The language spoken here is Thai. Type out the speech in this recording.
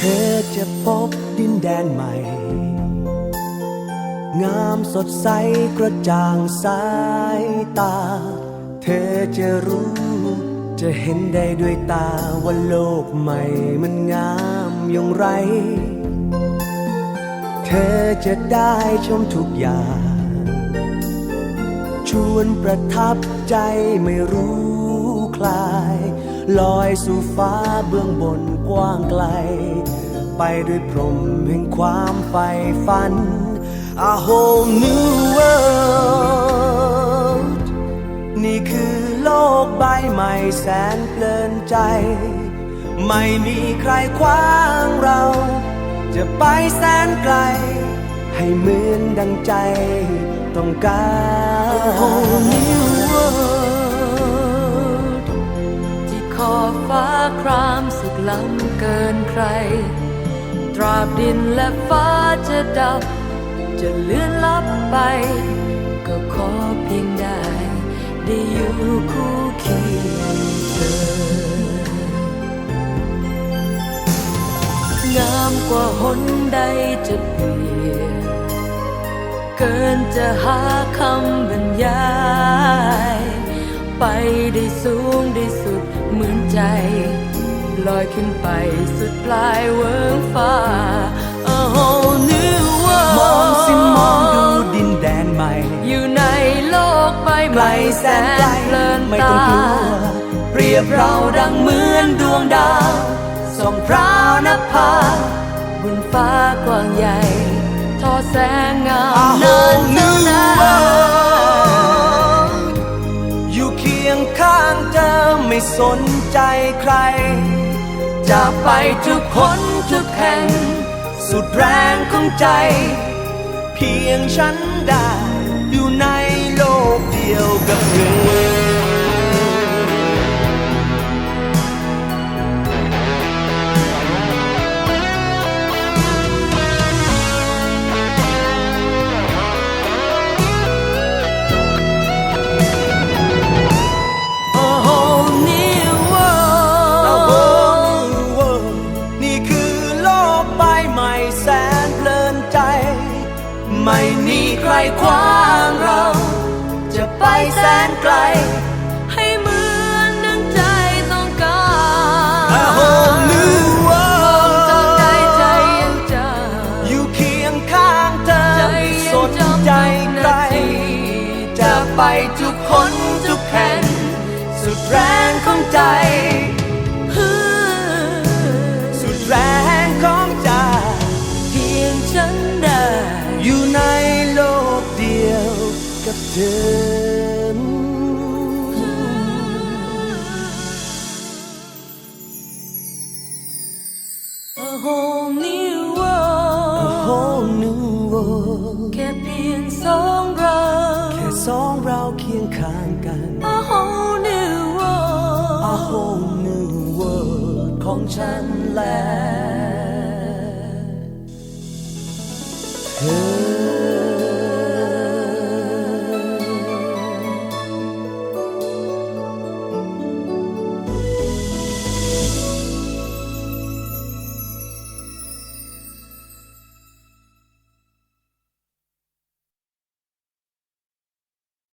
ธอจะพบดินแดนใหม่ งามสดใสกระจ่างสายตา เธอจะรู้ จะเห็นได้ด้วยตาว่าโลกใหม่มันงามอย่างไร เธอจะได้ชมทุกอย่าง ชวนประทับใจไม่รู้คลาย ลอยสู่ฟ้าเบื้องบนกว้างไกล ไปด้วยพรมแห่งความใฝ่ฝัน A whole new world นี่คือโลกใบใหม่แสนเพลินใจ ไม่มีใครขวางเรา จะไปแสนไกล ให้เหมือนดังใจต้องการ whole new world ฟ้าครามสุดล้ำเกินใคร ตราบดินและฟ้าจะดับ จะเลื่อนลับไป ก็ขอเพียงได้ ได้อยู่คู่เคียงเธองามกว่าหนใดจะเปรียบเกินจะหาคำบรรยาย ไปได้สูงได้ส ใจ ลอยขึ้นไปสุดปลายเวิงฟ้า A whole new world มองสิมองดูดินแดนใหม่ อยู่ในโลกใบใหไกลม่แสแสนนไกลเพลินไม่ตาต้องกลัวเปรียบเราดังเหมือนดวงดาวส่องพราวนภาบนฟ้ากว้างใหญ่ ทอแสงงาม A นาน whole เท่า new นาน สนใจใคร จะไปทุกคนทุกแห่ง สุดแรงของใจ เพียงฉันได้อยู่ใน แสนเพลินใจ ไม่มีใครขวางเรา จะไปแสนไกล ให้เหมือนดังใจต้องการ A whole new จำใจ world ใจยังจอยู่เคียงข้างเธอำใจไม่ยัสงนจำใจทุกใครนาทีจะไปทุกคนทุกแห่งสุดแรงของใจ กับเธอ A whole new A world whole new world แค่เพียงสองเราแค่สองเราเคียงข้างกัน A whole new world A whole new world ของฉันและ